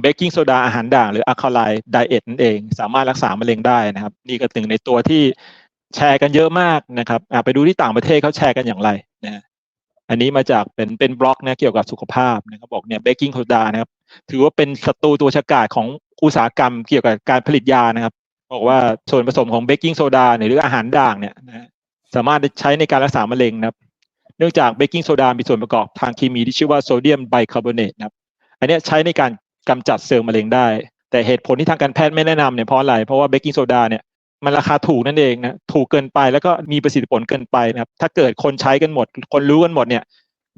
เบกกิ้งโซดาอาหารด่างหรืออะคาไลไดเอทนั่นเอง สามารถรักษามะเร็งได้นะครับ นี่ก็ถึงในตัวที่แชร์กันเยอะมากนะครับไปดูที่ต่างประเทศเขาแชร์กันอย่างไรนะอันนี้มาจากเป็นเป็นบล็อกนะเกี่ยวกับสุขภาพนะครับบอกเนี่ยเบกกิ้งโซดานะครับถือว่าเป็นศัตรูตัวฉกาจของอุตสาหกรรมเกี่ยวกับการผลิตยานะครับ บอกว่าส่วนผสมของเบกกิ้งโซดาหรืออาหารด่างเนี่ยนะสามารถใช้ในการรักษามะเร็งนะครับ เนื่องจากเบกกิ้งโซดามีส่วนประกอบทางเคมีที่ชื่อว่าโซเดียมไบคาร์บอเนตนะครับ อันนี้ใช้ในการ กำจัดเซลล์มะเร็งได้ แต่เหตุผลที่ทางการแพทย์ไม่แนะนำเนี่ยเพราะอะไร เพราะว่าเบกกิ้งโซดาเนี่ยมันราคาถูกนั่นเองนะถูกเกินไปแล้วก็มีประสิทธิผลเกินไปนะครับถ้าเกิดคนใช้กันหมด คนรู้กันหมดเนี่ย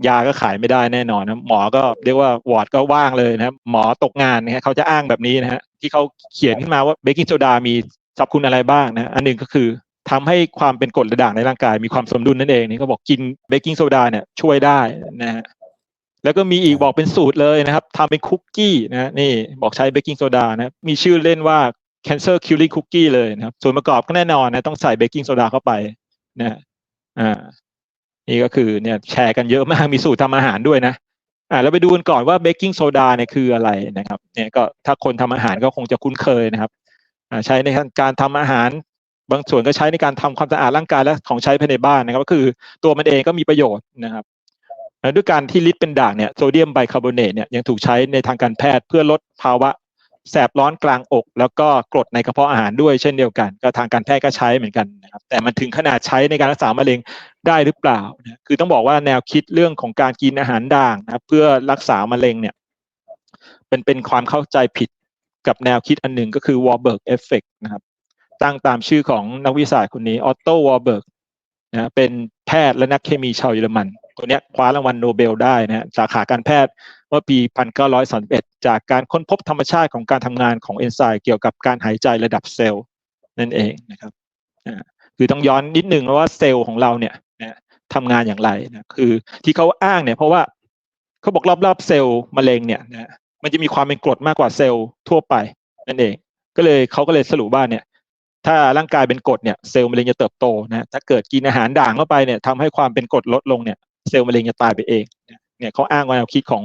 ยาก็ขายไม่ได้แน่นอนนะหมอก็เรียกว่าวอร์ดก็ว่างเลยนะครับหมอตกงานนะเขาจะอ้างแบบนี้นะฮะที่เขาเขียนขึ้นมาว่าเบกกิ้งโซดามีสรรพคุณอะไรบ้างนะอันหนึ่งก็คือทำให้ความเป็นกรดระด่างในร่างกายมีความสมดุลนั่นเองนี่เขาบอกกินเบกกิ้งโซดาเนี่ยช่วยได้นะฮะ แล้วก็มีอีกบอกเป็นสูตรเลยนะครับทำเป็นคุกกี้นะนี่บอกใช้เบกกิ้งโซดานะมีชื่อเล่นว่า cancer killing cookie เลยนะครับ ส่วนประกอบก็แน่นอนนะต้องใส่เบกกิ้งโซดาเข้าไปนะอ่านี่ก็คือเนี่ยแชร์กันเยอะมากมีสูตรทำอาหารด้วยนะอ่าเราไปดูกันก่อนว่าเบกกิ้งโซดาเนี่ยคืออะไรนะครับเนี่ยก็ถ้าคนทำอาหารก็คงจะคุ้นเคยนะครับอ่าใช้ในการทำอาหารบางส่วนก็ใช้ในการทำความสะอาดร่างกายและของใช้ภายในบ้านนะครับ ก็คือตัวมันเองก็มีประโยชน์นะครับ ด้วยการที่ลิตเป็นด่างเนี่ยโซเดียมไบคาร์บอเนตเนี่ยยังถูกใช้ในทางการแพทย์เพื่อลดภาวะแสบร้อนกลางอก แล้วก็กรดในกระเพาะอาหารด้วยเช่นเดียวกัน ก็ทางการแพทย์ก็ใช้เหมือนกันนะครับแต่มันถึงขนาดใช้ในการรักษามะเร็งได้หรือเปล่านะคือต้องบอกว่าแนวคิดเรื่องของการกินอาหารด่างนะเพื่อรักษามะเร็งเนี่ยเป็นเป็นความเข้าใจผิดกับแนวคิดอันหนึ่งก็คือวอลเบิร์กเอฟเฟกนะครับตั้งตามชื่อของนักวิทยาศาสตร์คนนี้ออตโตวอลเบิร์กนะเป็น พทย์และนักเคมีชาวเยอรมัน ตัวนี้คว้ารางวัลโนเบลได้นะสาขาการแพทย์เมื่อปี 1931 จากการค้นพบธรรมชาติของการทำงานของเอนไซม์เกี่ยวกับการหายใจระดับเซลล์นั่นเองนะครับคือต้องย้อนนิดนึงว่าเซลล์ของเราเนี่ยทำงานอย่างไรนะคือที่เขาอ้างเนี่ยเพราะว่าเขาบอกรอบๆเซลล์มะเร็งเนี่ยนะมันจะมีความเป็นกรดมากกว่าเซลล์ทั่วไปนั่นเอง ก็เลยเขาก็เลยสรุปว่าเนี่ย ถ้าร่างกายเป็นกรดเนี่ยเซลล์มะเร็งจะเติบโตนะถ้าเกิดกินอาหารด่างเข้าไปเนี่ยทำให้ความเป็นกรดลดลงเนี่ยเซลล์มะเร็งจะตายไปเองเนี่ยเขาอ้างว่าแนวคิดของ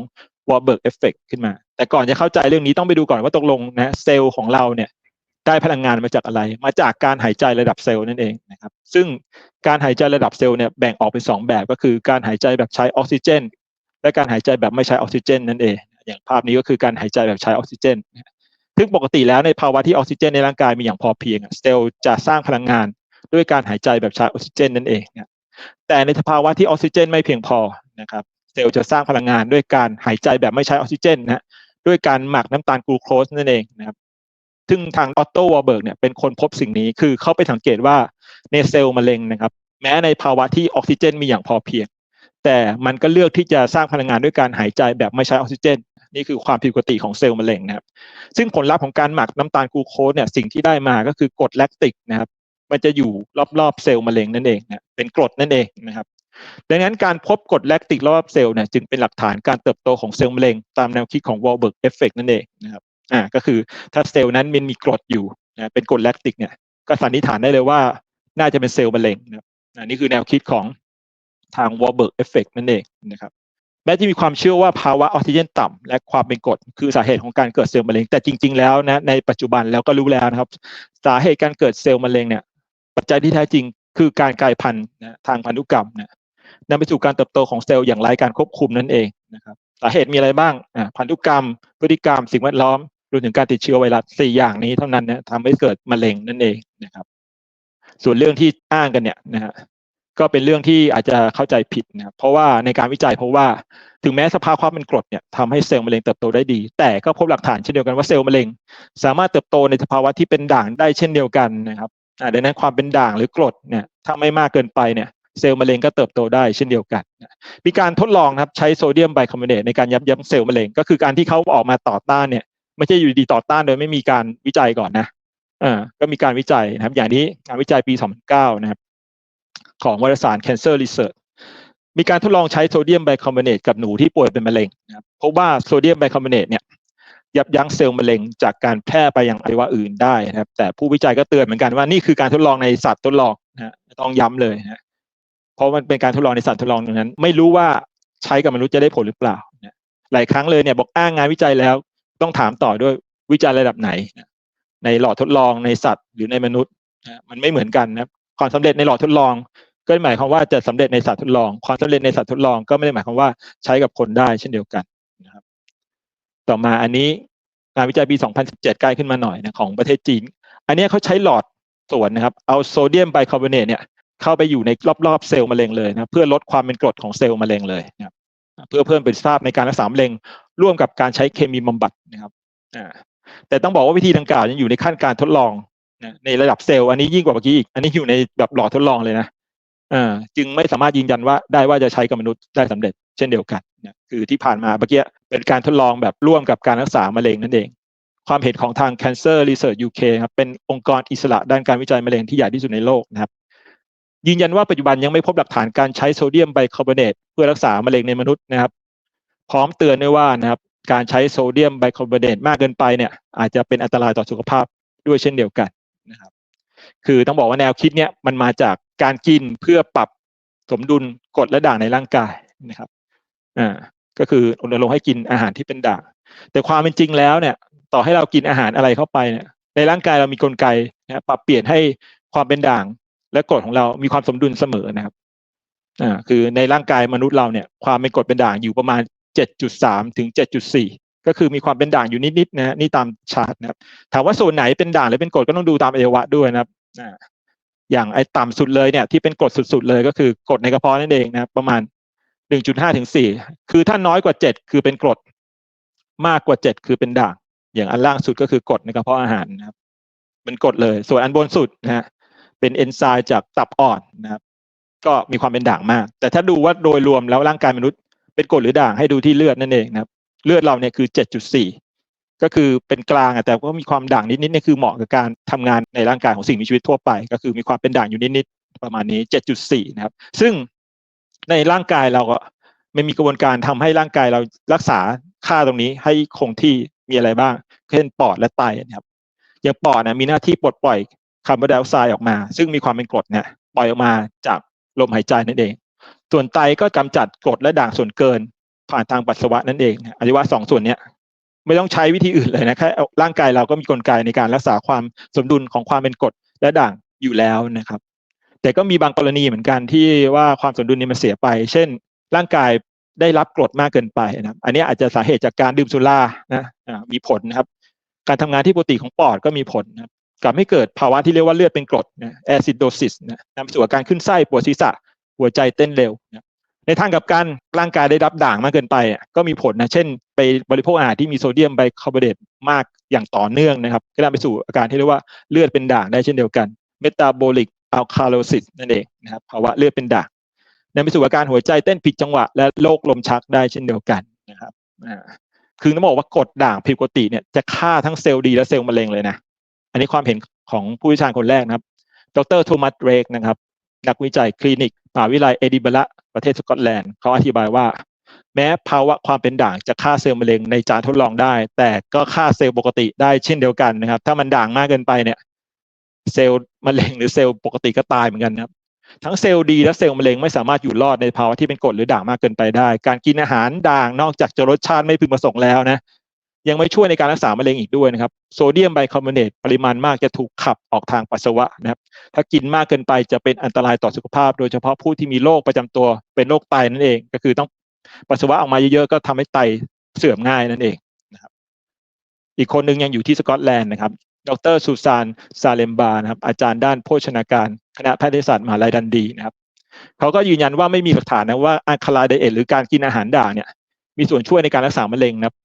วอลเบิร์กเอฟเฟกขึ้นมา แต่ก่อนจะเข้าใจเรื่องนี้ต้องไปดูก่อนว่าตกลงนะเซลล์ของเราเนี่ยได้พลังงานมาจากอะไร มาจากการหายใจระดับเซลล์นั่นเองนะครับซึ่งการหายใจระดับเซลล์เนี่ยแบ่งออกเป็น 2 แบบก็คือการหายใจแบบใช้ออกซิเจน และการหายใจแบบไม่ใช้ออกซิเจนนั่นเอง อย่างภาพนี้ก็คือการหายใจแบบใช้ออกซิเจน ซึ่งปกติแล้วในภาวะที่ออกซิเจนในร่างกายมีอย่างพอเพียงเซลล์จะสร้างพลังงานด้วยการหายใจแบบใช้ออกซิเจนนั่นเองนะแต่ในสภาวะที่ออกซิเจนไม่เพียงพอนะครับเซลล์จะสร้างพลังงานด้วยการหายใจแบบไม่ใช้ออกซิเจนนะด้วยการหมักน้ำตาลกลูโคสนั่นเองนะครับซึ่งทางออตโตวอลเบิร์กเนี่ยเป็นคนพบสิ่งนี้คือเขาไปสังเกตว่าในเซลล์มะเร็งนะครับ แม้ในภาวะที่ออกซิเจนมีอย่างพอเพียง แต่มันก็เลือกที่จะสร้างพลังงานด้วยการหายใจแบบไม่ใช้ออกซิเจน นี่คือความผิดปกติของเซลล์มะเร็งนะครับ ซึ่งผลลัพธ์ของการหมักน้ำตาลกลูโคสเนี่ยสิ่งที่ได้มาก็คือกรดแลคติกนะครับ มันจะอยู่รอบๆเซลล์มะเร็งนั่นเองนะเป็นกรดนั่นเองนะครับ ดังนั้นการพบกรดแลคติกรอบเซลล์เนี่ยจึงเป็นหลักฐานการเติบโตของเซลล์มะเร็งตามแนวคิดของวอลเบิร์กเอฟเฟกนั่นเองนะครับอ่าก็คือถ้าเซลล์นั้นมันมีกรดอยู่นะเป็นกรดแลคติกเนี่ยก็สันนิษฐานได้เลยว่าน่าจะเป็นเซลล์มะเร็งนะครับอันนี้คือแนวคิดของทางวอลเบิร์กเอฟเฟกนั่นเองนะครับ แม้จะมีความเชื่อว่าภาวะออกซิเจนต่ำและความเป็นกรดคือสาเหตุของการเกิดเซลล์มะเร็ง แต่จริง ๆ แล้วนะในปัจจุบันแล้วก็รู้แล้วนะครับ สาเหตุการเกิดเซลล์มะเร็งเนี่ยปัจจัยที่แท้จริงคือการกลายพันธุ์นะทางพันธุกรรมนะนำไปสู่การเติบโตของเซลล์อย่างไร้การควบคุมนั่นเองนะครับสาเหตุมีอะไรบ้างอ่าพันธุกรรม พฤติกรรม สิ่งแวดล้อมรวมถึงการติดเชื้อไวรัสสี่อย่างนี้เท่านั้นนะทำให้เกิดมะเร็งนั่นเองนะครับ ส่วนเรื่องที่อ้างกันเนี่ยนะฮะ ก็เป็นเรื่องที่อาจจะเข้าใจผิดนะเพราะว่าในการวิจัยเพราะว่าถึงแม้สภาพความเป็นกรดเนี่ยทำให้เซลล์มะเร็งเติบโตได้ดี แต่ก็พบหลักฐานเช่นเดียวกันว่าเซลล์มะเร็ง สามารถเติบโตในสภาวะที่เป็นด่างได้เช่นเดียวกันนะครับดังนั้นความเป็นด่างหรือกรดเนี่ยถ้าไม่มากเกินไปเนี่ยเซลล์มะเร็งก็เติบโตได้เช่นเดียวกัน มีการทดลองนะครับใช้โซเดียมไบคาร์บอเนตในการยับยั้งเซลล์มะเร็ง ก็คือการที่เขาออกมาต่อต้านเนี่ยไม่ใช่อยู่ดีต่อต้านโดยไม่มีการวิจัยก่อนนะอ่าก็มีการวิจัยนะครับ อย่างนี้งานวิจัยปี 2009 นะครับ ของวารสาร Cancer Research มีการทดลองใช้โซเดียมไบคาร์บอเนตกับหนูที่ป่วยเป็นมะเร็งนะครับพบว่าโซเดียมไบคาร์บอเนตเนี่ยยับยั้งเซลล์มะเร็งจากการแพร่ไปยังอวัยวะอื่นได้นะครับ แต่ผู้วิจัยก็เตือนเหมือนกันว่านี่คือการทดลองในสัตว์ทดลองนะต้องย้ำเลยนะเพราะมันเป็นการทดลองในสัตว์ทดลองนั้น ไม่รู้ว่าใช้กับมนุษย์จะได้ผลหรือเปล่าหลายครั้งเลยเนี่ยบอกอ้างงานวิจัยแล้ว ต้องถามต่อด้วยวิจัยระดับไหนในหลอดทดลองในสัตว์หรือในมนุษย์นะมันไม่เหมือนกันนะครับความสำเร็จในหลอดทดลอง ก็หมายความว่าจะสำเร็จในสัตว์ทดลอง ความสำเร็จในสัตว์ทดลองก็ไม่ได้หมายความว่าใช้กับคนได้เช่นเดียวกันนะครับ ต่อมาอันนี้งานวิจัยปี 2017 ใกล้ขึ้นมาหน่อยนะของประเทศจีน อันนี้เขาใช้หลอดส่วนนะครับ เอาโซเดียมไบคาร์บอเนตเนี่ยเข้าไปอยู่ในรอบๆเซลล์มะเร็งเลยนะเพื่อลดความเป็นกรดของเซลล์มะเร็งเลยนะครับเพื่อเพิ่มประสิทธิภาพในการรักษามะเร็ง ร่วมกับการใช้เคมีบำบัดนะครับแต่ต้องบอกว่าวิธีดังกล่าวยังอยู่ในขั้นการทดลองในระดับเซลล์อันนี้ยิ่งกว่าเมื่อกี้อีกอันนี้อยู่ในแบบหลอดทดลองเลยนะ จึงไม่สามารถยืนยันว่าได้ว่าจะใช้กับมนุษย์ได้สำเร็จเช่นเดียวกันนะคือที่ผ่านมาเมื่อกี้เป็นการทดลองแบบร่วมกับการรักษามะเร็งนั่นเอง ความเห็นของทาง Cancer Research UK ครับเป็นองค์กรอิสระด้านการวิจัยมะเร็งที่ใหญ่ที่สุดในโลกนะครับยืนยันว่าปัจจุบันยังไม่พบหลักฐานการใช้โซเดียมไบคาร์บอเนตเพื่อรักษามะเร็งในมนุษย์นะครับ พร้อมเตือนด้วยว่านะครับการใช้โซเดียมไบคาร์บอเนตมากเกินไปเนี่ยอาจจะเป็นอันตรายต่อสุขภาพด้วยเช่นเดียวกันนะครับ คือต้องบอกว่าแนวคิดเนี่ยมันมาจาก การกินเพื่อปรับสมดุลกรดและด่างในร่างกายนะครับอ่าก็คือรณรงค์ให้กินอาหารที่เป็นด่าง แต่ความเป็นจริงแล้วเนี่ย ต่อให้เรากินอาหารอะไรเข้าไปเนี่ยในร่างกายเรามีกลไกนะปรับเปลี่ยนให้ความเป็นด่าง และกรดของเรามีความสมดุลเสมอนะครับอ่าคือในร่างกายมนุษย์เราเนี่ย ความเป็นกรดเป็นด่างอยู่ประมาณ 7.3 ถึง 7.4 ก็คือมีความเป็นด่างอยู่นิดๆนะนี่ตามชาร์ตนะครับถามว่าส่วนไหนเป็นด่างหรือเป็นกรดก็ต้องดูตามอวัยวะด้วยนะครับ อย่างไอ้ต่ำสุดเลยเนี่ยที่เป็นกรดสุดๆเลยก็คือกรดในกระเพาะนั่นเองนะครับประมาณ 1.5ถึง4คือถ้าน้อยกว่า 7 คือเป็นกรดมากกว่า 7 คือเป็นด่าง อย่างอันล่างสุดก็คือกรดในกระเพาะอาหารนะครับเป็นกรดเลย ส่วนอันบนสุดนะฮะเป็นเอนไซม์จากตับอ่อนนะครับ ก็มีความเป็นด่างมาก แต่ถ้าดูว่าโดยรวมแล้วร่างกายมนุษย์ เป็นกรดหรือด่างให้ดูที่เลือดนั่นเองนะครับ เลือดเราเนี่ยคือ 7.4 ก็คือเป็นกลางแต่ก็มีความด่างนิดๆเนี่ยคือเหมาะกับการทำงานในร่างกายของสิ่งมีชีวิตทั่วไป ก็คือมีความเป็นด่างอยู่นิดๆประมาณนี้ 7.4 นะครับ ซึ่งในร่างกายเราก็ไม่มีกระบวนการทำให้ร่างกายเรารักษาค่าตรงนี้ให้คงที่มีอะไรบ้าง เช่นปอดและไตนะครับอย่างปอดนะมีหน้าที่ปลดปล่อยคาร์บอนไดออกไซด์ออกมา ซึ่งมีความเป็นกรดเนี่ยปล่อยออกมาจากลมหายใจนั่นเอง ส่วนไตก็กำจัดกรดและด่างส่วนเกินผ่านทางปัสสาวะนั่นเองอวัยวะสองส่วนเนี้ย ไม่ต้องใช้วิธีอื่นเลยนะแค่ร่างกายเราก็มีกลไกในการรักษาความสมดุลของความเป็นกรดและด่างอยู่แล้วนะครับ แต่ก็มีบางกรณีเหมือนกันที่ว่าความสมดุลนี้มันเสียไป เช่น ร่างกายได้รับกรดมากเกินไปนะอันนี้อาจจะสาเหตุจากการดื่มสุรานะมีผลนะครับ การทำงานที่ปกติของปอดก็มีผลนะกับให้เกิดภาวะที่เรียกว่าเลือดเป็นกรดนะแอซิโดซิสนะนำสู่อาการขึ้นไส้ปวดศีรษะหัวใจเต้นเร็วนะ ในทางกับการร่างกายได้รับด่างมากเกินไปก็มีผลนะเช่น ไปบริโภคอาหารที่มีโซเดียมไบคาร์บอเนตมากอย่างต่อเนื่องนะครับ ก็นำไปสู่อาการที่เรียกว่าเลือดเป็นด่างได้เช่นเดียวกันเมตาบอลิกอัลคาโลซิสนั่นเองนะครับภาวะเลือดเป็นด่างนำไปสู่อาการหัวใจเต้นผิดจังหวะ และโรคลมชักได้เช่นเดียวกันนะครับคือต้องบอกว่ากดด่างผิดปกติเนี่ยจะฆ่าทั้งเซลล์ดีและเซลล์มะเร็งเลยนะ อันนี้ความเห็นของผู้วิชาญคนแรกนะครับ ดรโทมัสเรกนะครับ นักวิจัยคลินิกมหาวิทยาลัยเอดินบะระประเทศสกอตแลนด์เขาอธิบายว่า แม้ภาวะความเป็นด่างจะฆ่าเซลล์มะเร็งในจานทดลองได้ แต่ก็ฆ่าเซลล์ปกติได้เช่นเดียวกันนะครับ ถ้ามันด่างมากเกินไปเนี่ย เซลล์มะเร็งหรือเซลล์ปกติก็ตายเหมือนกันนะครับทั้งเซลล์ดีและเซลล์มะเร็งไม่สามารถอยู่รอดในภาวะที่เป็นกรดหรือด่างมากเกินไปได้ การกินอาหารด่างนอกจากจะรสชาติไม่พึงประสงค์แล้วนะ ยังไม่ช่วยในการรักษามะเร็งอีกด้วยนะครับโซเดียมไบคาร์บอเนตปริมาณมากจะถูกขับออกทางปัสสาวะนะครับ ถ้ากินมากเกินไปจะเป็นอันตรายต่อสุขภาพ โดยเฉพาะผู้ที่มีโรคประจำตัวเป็นโรคไตนั่นเอง ก็คือต้องปัสสาวะออกมาเยอะๆก็ทำให้ไตเสื่อมง่ายนั่นเองนะครับ อีกคนหนึ่งยังอยู่ที่สกอตแลนด์นะครับ ดรซูซานซาเลมบานะครับ อาจารย์ด้านโภชนาการคณะแพทยศาสตร์มหาลัยดันดีนะครับเขาก็ยืนยันว่าไม่มีหลักฐานนะว่าอะคาไลไดเอทหรือการกินอาหารด่างเนี่ยมีส่วนช่วยในการรักษามะเร็งนะครับ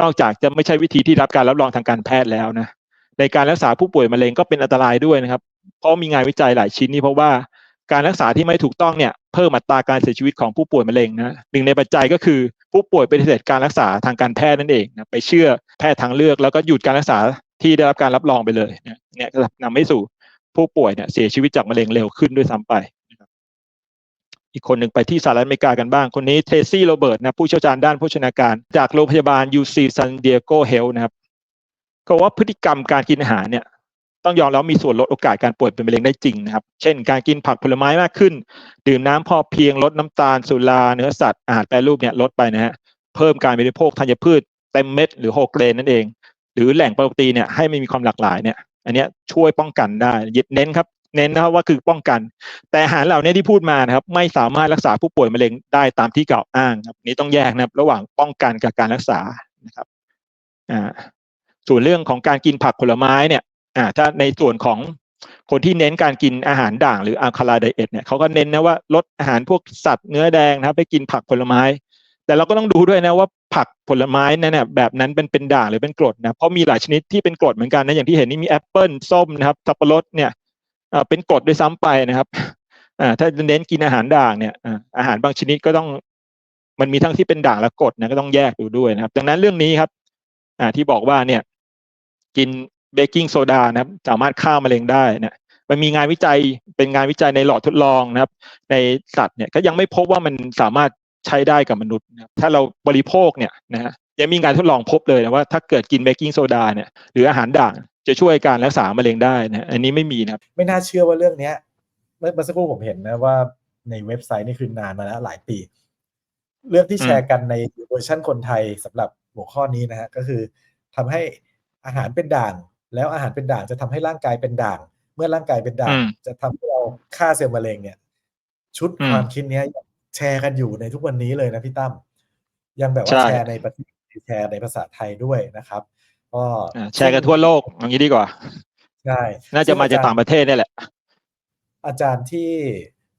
นอกจากจะไม่ใช่วิธีที่รับการรับรองทางการแพทย์แล้วนะในการรักษาผู้ป่วยมะเร็งก็เป็นอันตรายด้วยนะครับ เพราะมีงานวิจัยหลายชิ้นนี่เพราะว่าการรักษาที่ไม่ถูกต้องเนี่ยเพิ่มอัตราการเสียชีวิตของผู้ป่วยมะเร็งนะหนึ่งในปัจจัยก็คือผู้ป่วยปฏิเสธการรักษาทางการแพทย์นั่นเองนะไปเชื่อแพทย์ทางเลือก แล้วก็หยุดการรักษาที่ได้รับการรับรองไปเลยเนี่ยก็นำให้สู่ผู้ป่วยเนี่ยเสียชีวิตจากมะเร็งเร็วขึ้นด้วยซ้ำไป อีกคนหนึ่งไปที่สหรัฐอเมริกากันบ้าง คนนี้เทซี่โรเบิร์ตนะผู้เชี่ยวชาญด้านโภชนาการ จากโรงพยาบาล UC San Diego Health นะครับก็ว่าพฤติกรรมการกินอาหารเนี่ย ต้องยอมแล้วมีส่วนลดโอกาสการป่วยเป็นมะเร็งได้จริงนะครับ เช่น การกินผักผลไม้มากขึ้น ดื่มน้ำพอเพียงลดน้ำตาลสุราเนื้อสัตว์อาหารแปรรูปเนี่ยลดไปนะฮะเพิ่มการบริโภคธัญพืชเต็มเม็ดหรือโฮเกรนนั่นเอง หรือแหล่งโปรตีนเนี่ยให้ไมันมีความหลากหลายเนี่ย อันนี้ช่วยป้องกันได้เน้นครับ เน้นนะครับว่าคือป้องกัน แต่อาหารเหล่านี้ที่พูดมานะครับ ไม่สามารถรักษาผู้ป่วยมะเร็งได้ตามที่กล่าวอ้างครับนี้ต้องแยกนะครับ ระหว่างป้องกันกับการรักษานะครับอ่าส่วนเรื่องของการกินผักผลไม้เนี่ยอ่าถ้าในส่วนของคนที่เน้นการกินอาหารด่างหรืออัลคาไลไดเอทเนี่ยเขาก็เน้นนะว่าลดอาหารพวกสัตว์เนื้อแดงนะครับไปกินผักผลไม้ แต่เราก็ต้องดูด้วยนะว่าผักผลไม้นั่นน่ะแบบนั้นเป็นเป็นด่างหรือเป็นกรดนะเพราะมีหลายชนิดที่เป็นกรดเหมือนกันนะอย่างที่เห็นนี่มีแอปเปิลส้มนะครับสับปะรดเนี่ย เป็นกรดด้วยซ้ำไปนะครับอ่าถ้าเน้นกินอาหารด่างเนี่ยอ่าอาหารบางชนิดก็ต้องมันมีทั้งที่เป็นด่างและกดนะก็ต้องแยกดูด้วยนะครับ ดังนั้นเรื่องนี้ครับอ่าที่บอกว่าเนี่ยกินเบกกิ้งโซดานะครับ สามารถฆ่ามะเร็งได้นะมันมีงานวิจัยเป็นงานวิจัยในหลอดทดลองนะครับ ในสัตว์เนี่ยก็ยังไม่พบว่ามันสามารถใช้ได้กับมนุษย์นะครับถ้าเราบริโภคเนี่ยนะฮะยังมีการทดลองพบเลยนะว่าถ้าเกิดกินเบกกิ้งโซดาเนี่ยหรืออาหารด่าง จะช่วยการรักษามะเร็งได้นะอันนี้ไม่มีนะครับ ไม่น่าเชื่อว่าเรื่องเนี้ยเมื่อเมื่อสักครู่ผมเห็นนะว่าในเว็บไซต์นี่คือนานมาแล้วหลายปี เรื่องที่แชร์กันในเวอร์ชันคนไทยสำหรับหัวข้อนี้นะฮะก็คือทำให้อาหารเป็นด่าง แล้วอาหารเป็นด่างจะทำให้ร่างกายเป็นด่าง เมื่อร่างกายเป็นด่างอืมจะทำให้เราฆ่าเซลล์มะเร็งเนี่ย ชุดอืมความคิดเนี้ยยังแชร์กันอยู่ในทุกวันนี้เลยนะพี่ตั้มยังแบบว่าใช่แชร์ในประเทศแชร์ในภาษาไทยด้วยนะครับ ก็อ่าแชร์กันทั่วโลกอย่างนี้ดีกว่าใช่น่าจะมาจากต่างประเทศเนี่ยแหละ อาจารย์ที่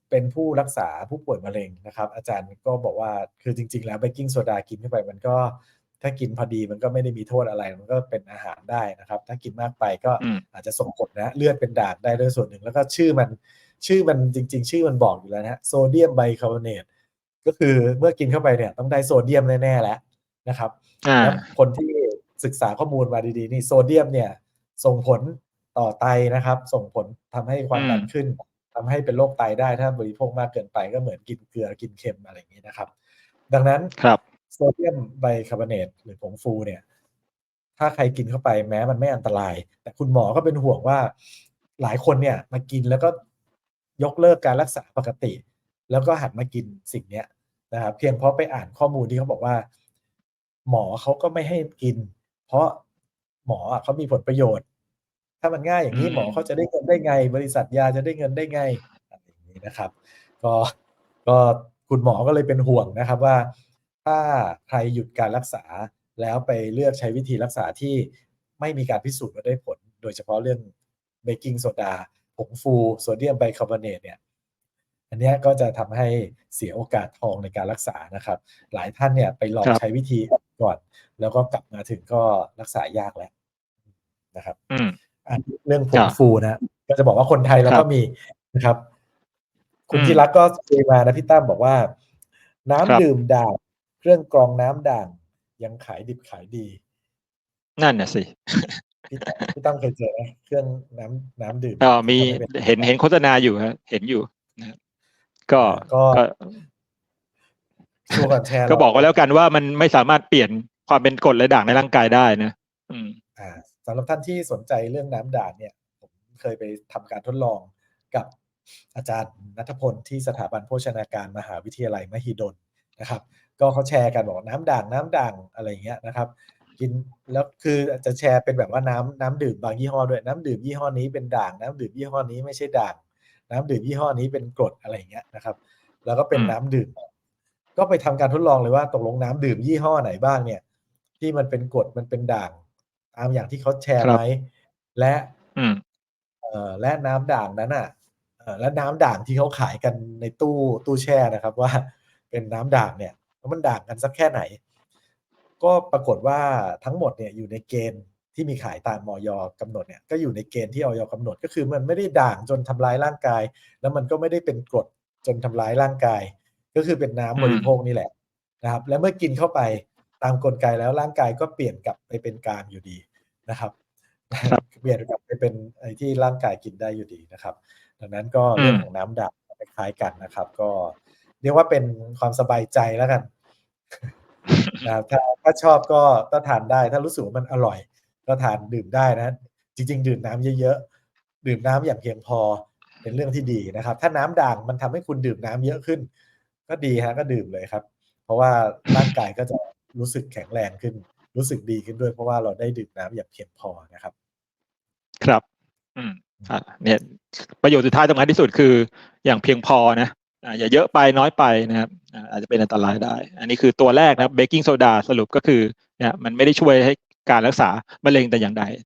เป็นผู้รักษาผู้ป่วยมะเร็งนะครับ อาจารย์ก็บอกว่าคือจริง ๆ แล้วเบกกิ้งโซดากินเข้าไปมันก็ถ้ากินพอดีมันก็ไม่ได้มีโทษอะไร มันก็เป็นอาหารได้นะครับ ถ้ากินมากไปก็อืมอาจจะส่งผลนะเลือดเป็นด่างได้ด้วยส่วนหนึ่ง แล้วก็ชื่อมันชื่อมันจริง ๆ ชื่อมันบอกอยู่แล้วนะฮะโซเดียมไบคาร์บอเนตก็คือเมื่อกินเข้าไปเนี่ยต้องได้โซเดียมแน่ๆแล้วนะครับอ่าแล้วคนที่ ศึกษาข้อมูลมาดีๆนี่โซเดียมเนี่ย ส่งผลต่อไตนะครับ ส่งผลทำให้ความดันอืมขึ้นทำให้เป็นโรคไตได้ถ้าบริโภคมากเกินไปก็เหมือนกินเกลือกินเค็มอะไรอย่างนี้นะครับ ดังนั้นครับโซเดียมไบคาร์บอเนตหรือผงฟูเนี่ย ถ้าใครกินเข้าไปแม้มันไม่อันตราย แต่คุณหมอก็เป็นห่วงว่าหลายคนเนี่ยมากินแล้วก็ยกเลิกการรักษาปกติ แล้วก็หันมากินสิ่งเนี้ยนะครับ เพียงเพราะไปอ่านข้อมูลที่เขาบอกว่า หมอเขาก็ไม่ให้กิน เพราะหมออะเขามีผลประโยชน์ ถ้ามันง่ายอย่างนี้อืมหมอเขาจะได้เงินได้ไง บริษัทยาจะได้เงินได้ไงอะไรอย่างนี้นะครับ ก็ก็คุณหมอก็เลยเป็นห่วงนะครับว่า ถ้าใครหยุดการรักษาแล้วไปเลือกใช้วิธีรักษาที่ไม่มีการพิสูจน์ว่าได้ผล โดยเฉพาะเรื่องเบกกิ้งโซดาผงฟูโซเดียมไบคาร์บอเนตเนี่ยอันเนี้ยก็จะทำให้เสียโอกาสทองในการรักษานะครับ หลายท่านเนี่ยไปลองครับใช้วิธี ก่อน แล้วก็กลับมาถึงก็รักษายากแล้วนะครับอืมอันเรื่องผครังบฟูนะก็จะบอกว่าคนไทยเราครัก็บมีนะครับ คุณอืมที่รักก็เคยมานะพี่ตั้มบอกว่า น้ำครับดื่มด่างเครื่องกรองน้ำด่างยังขายดิบขายดี นั่นน่ะสิพี่ตั้มพี่ตั้มเคยเจอไหมเครื่องน้ำน้ำดื่มอ๋อมีทำให้ป็เห็นเห็นโฆษณาอยู่ฮะเห็นอยู่นะครับก็ก็ ก็ช่วงก่อนแชร์ก็เราบอกไว้แล้วกันว่ามันไม่สามารถเปลี่ยนความเป็นกรดและด่างในร่างกายได้นะอืมอ่าสำหรับท่านที่สนใจเรื่องน้ำด่างเนี่ย ผมเคยไปทำการทดลองกับอาจารย์นัทพลที่สถาบันโภชนาการมหาวิทยาลัยมหิดลนะครับ ก็เขาแชร์กันบอกน้ำด่างน้ำด่างอะไรอย่างเงี้ยนะครับ กินแล้วคือจะแชร์เป็นแบบว่าน้ำน้ำดื่มบางยี่ห้อด้วยน้ำดื่มยี่ห้อนี้เป็นด่างน้ำดื่มยี่ห้อนี้ไม่ใช่ด่างน้ำดื่มยี่ห้อนี้เป็นกรดอะไรอย่างเงี้ยนะครับ แล้วก็เป็นอืมน้ำดื่ม ก็ไปทำการทดลองเลยว่าตกลงน้ำดื่มยี่ห้อไหนบ้างเนี่ย ที่มันเป็นกรดมันเป็นด่างตามอย่างที่เขาแชร์ครับไหมและอืมเอ่อและน้ำด่างนั้นอะเอ่อและน้ำด่างที่เขาขายกันในตู้ตู้แช่นะครับ ว่าเป็นน้ำด่างเนี่ยมันด่างกันสักแค่ไหน ก็ปรากฏว่าทั้งหมดเนี่ยอยู่ในเกณฑ์ที่มีขายตามมอยกำหนดเนี่ยก็อยู่ในเกณฑ์ที่ออยกำหนดก็คือมันไม่ได้ด่างจนทำร้ายร่างกาย แล้วมันก็ไม่ได้เป็นกรดจนทำร้ายร่างกาย ก็คือเป็นน้ำอืมบริโภคนี่แหละนะครับ แล้วเมื่อกินเข้าไปตามกลไกแล้วร่างกายก็เปลี่ยนกลับไปเป็นกลางอยู่ดีนะครับครับเปลี่ยนกลับไปเป็นไอ้ที่ร่างกายกินได้อยู่ดีนะครับ ดังนั้นก็เรื่องอืมของน้ำด่างคล้ายๆกันนะครับ ก็เรียกว่าเป็นความสบายใจแล้วกันนะครับถ้าถ้าชอบก็ก็ทานได้ ถ้ารู้สึกว่ามันอร่อย ก็ทานดื่มได้นะ จริง ๆ ดื่มน้ำเยอะๆดื่มน้ำอย่างเพียงพอเป็นเรื่องที่ดีนะครับ ถ้าน้ำด่างมันทำให้คุณดื่มน้ำเยอะขึ้น ก็ดีฮะก็ดื่มเลยครับ เพราะว่าร่างกายก็จะรู้สึกแข็งแรงขึ้น รู้สึกดีขึ้นด้วยเพราะว่าเราได้ดื่มน้ำอย่างเพียงพอนะครับ ครับ อืมอะเนี่ย ประโยชน์สุดท้ายสำคัญที่สุดคืออย่างเพียงพอนะอ่าอย่าเยอะไปน้อยไปนะครับอ่าอาจจะเป็นอันตรายได้ อันนี้คือตัวแรกนะครับเบกกิ้งโซดาสรุปก็คือเนี่ยมันไม่ได้ช่วยให้การรักษามะเร็งแต่อย่างใด